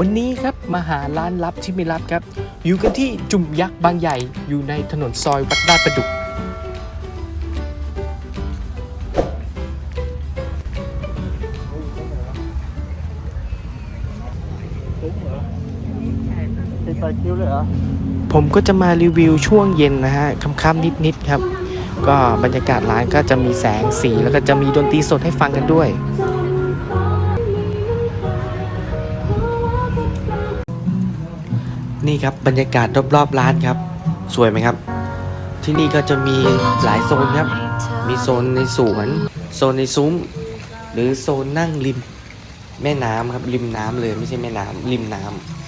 วันนี้ครับมาหาร้านลับที่ไม่ลับครับ อยู่กันที่จุ่มยักษ์บางใหญ่อยู่ในถนนซอยวัดลาดประดุก ติดต่อคิวเลยเหรอ ผมก็จะมารีวิวช่วงเย็นนะฮะค่ำๆนิดๆครับ ก็บรรยากาศร้านก็จะมีแสงสีแล้วก็จะมีดนตรีสดให้ฟังกันด้วย นี่ครับบรรยากาศรอบๆร้านครับ สวยไหมครับ ที่นี่ก็จะมีหลายโซนครับ มีโซนในสวน โซนในซุ้ม หรือโซนนั่งริม แม่น้ำครับ ริมน้ำเลยไม่ใช่แม่น้ำริมน้ำ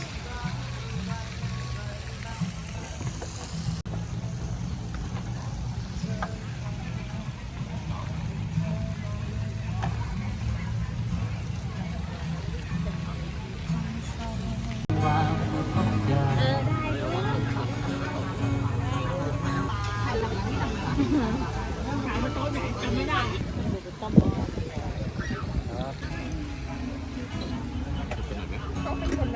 ขห้ต้นคน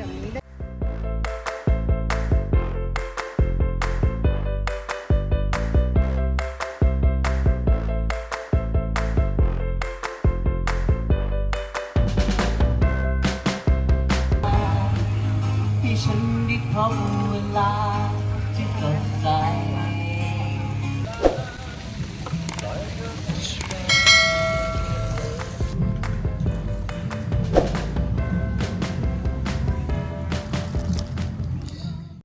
ท่ฉันได้พบเวลา